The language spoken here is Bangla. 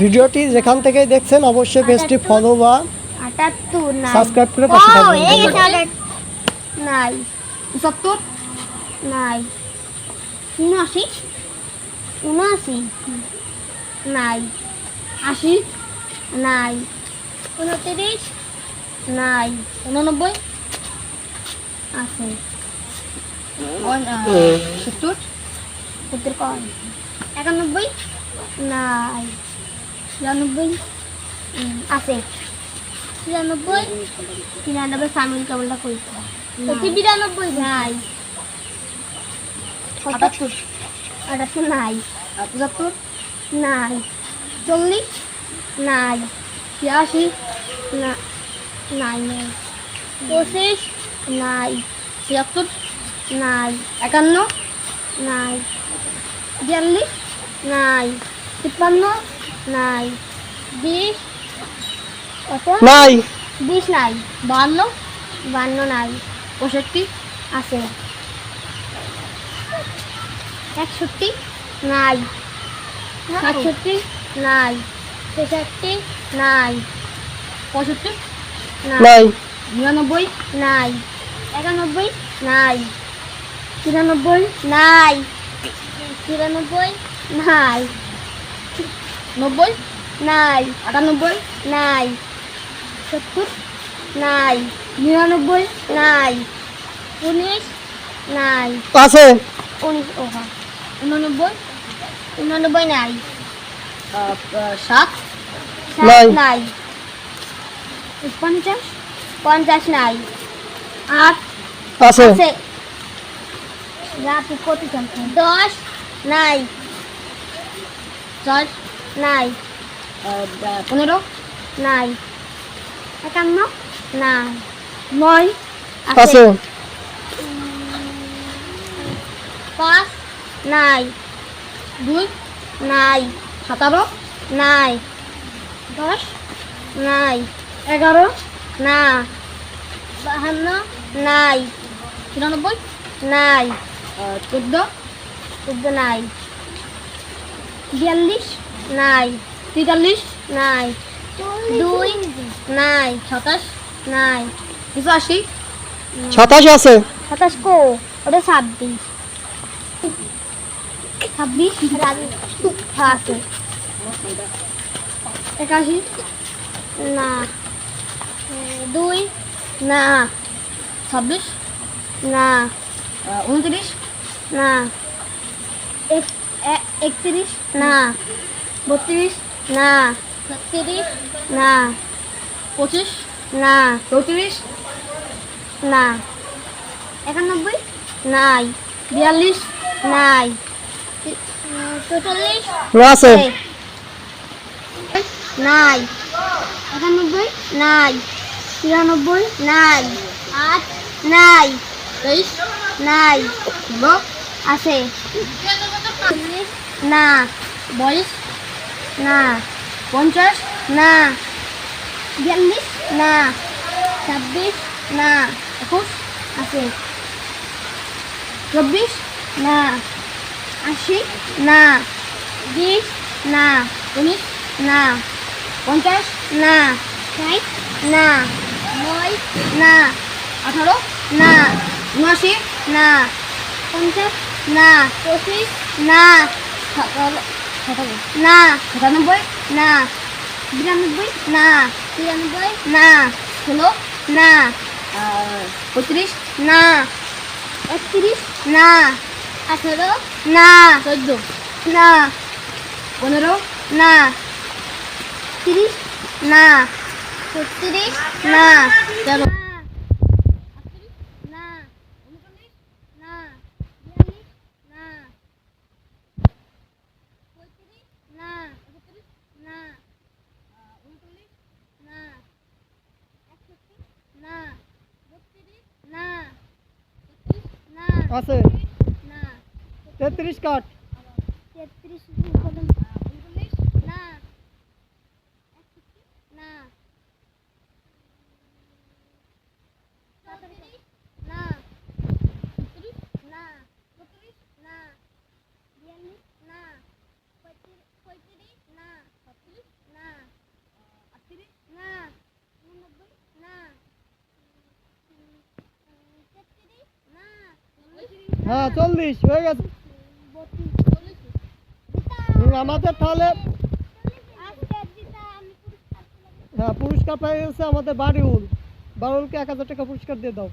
ভিডিওটি যেখান থেকে দেখছেন অবশ্যই পেজটি ফলো বা সাবস্ক্রাইব করে পাশে থাকবেন। নাই। সত্তর নাই। উনআশি? উনআশি? নাই। আশি? নাই। উনত্রিশ? নাই। উননব্বই? আছে। সত্তর সত্তর কম একানব্বই? নাই। ছিয়ানব্বই আছে। তিরানব্বই তিরানব্বই সামিল কেবলটা কইতে অতি বিরানব্বই নাই। আটাত্তর। আটাত্তর নাই। পঁচাত্তর নাই। চল্লিশ? নাই। ছিয়াশি না নাই নাই। পঁচিশ? নাই। ছিয়াত্তর? নাই। একান্ন? নাই। বিয়াল্লিশ? নাই। তিপ্পান্ন? নাই। বিশ কত? নাই। বিশ নাই। বাহান্ন বান্ন নাই। পঁয়ষট্টি আছে। একষট্টি নাই। সাতষট্টি নাই। ছেষট্টি নাই। পঁয়ষট্টি নাই। নাই। নিরানব্বই নাই। একানব্বই নাই। তিরানব্বই নাই। তিরানব্বই নাই। নব্বই? নাই। আটানব্বই? নাই। সত্তর? নাই। নিরানব্বই? নাই। উনিশ? নাই। আছে। উনিশ ওহা। উননব্বই? উনানব্বই নাই। সাত? নাই। পঞ্চাশ? পঞ্চাশ নাই। আট? আছে। আছে। রাত কত দশ? নাই। চার? নাই। পনেরো? নাই। একান্ন? নাই। নয়? আছে। পাঁচ। নাই। দুই? নাই। সতেরো? নাই। দশ? নাই। এগারো? না। বাহান্ন? নাই। তিরানব্বই? নাই। চোদ্দ? চোদ্দ নাই। বিয়াল্লিশ? নাই তেতাল্লিশ নাই দুই নাই সাতাশ? নাই পঁচাশি সাতাশ আছে। সাতাশ কো? ওটা ছাব্বিশ। ছাব্বিশ? আছে একাশি? না। এ, দুই? না। ছাব্বিশ? না। আহ, উনত্রিশ? না। এক- এ- একত্রিশ? না। বত্রিশ? না। ছত্রিশ না। পঁচিশ? না। চৌত্রিশ? না। একানব্বই? নাই। বিয়াল্লিশ? নাই। চৌচল্লিশ? আছে। নাই। একানব্বই? নাই। তিরানব্বই? নাই। আট? নাই। তেইশ? নাই। আছে। না। বাইশ না। পঞ্চাশ? না। বিয়াল্লিশ? না। ছাব্বিশ? না। একুশ? আছে চব্বিশ? না। আশি? না। বিশ? না। উনিশ? না। পঞ্চাশ? না। ষাট? না। নয়? না। আঠারো? না। উনআশি? না। পঞ্চাশ? না। পঁচিশ? না। না। সাতানব্বই? না। বিরানব্বই? না। তিরানব্বই? না। ষোলো? না। পঁয়ত্রিশ? না। একত্রিশ? না। আঠেরো? না। চোদ্দ? না। পনেরো? না। তিরিশ? না। ছত্রিশ? না। তেরো না উনচল্লিশ না বিয়াল্লিশ না পঁয়ত্রিশ না একত্রিশ না উনচল্লিশ না একষট্টি না বত্রিশ না তেত্রিশ না আছে? না। তেত্রিশ কাঠ। তেত্রিশ না। না সাঁইত্রিশ না ছত্রিশ না বত্রিশ না বিয়াল্লিশ না পঁয়ত্রিশ পঁয়ত্রিশ না ছত্রিশ হ্যাঁ চল্লিশ, হয়ে গেছে আমাদের তাহলে। হ্যাঁ পুরস্কার পেয়ে গেছে আমাদের বাড়িউল বাড়িউলকে এক হাজার টাকা পুরস্কার দিয়ে দাও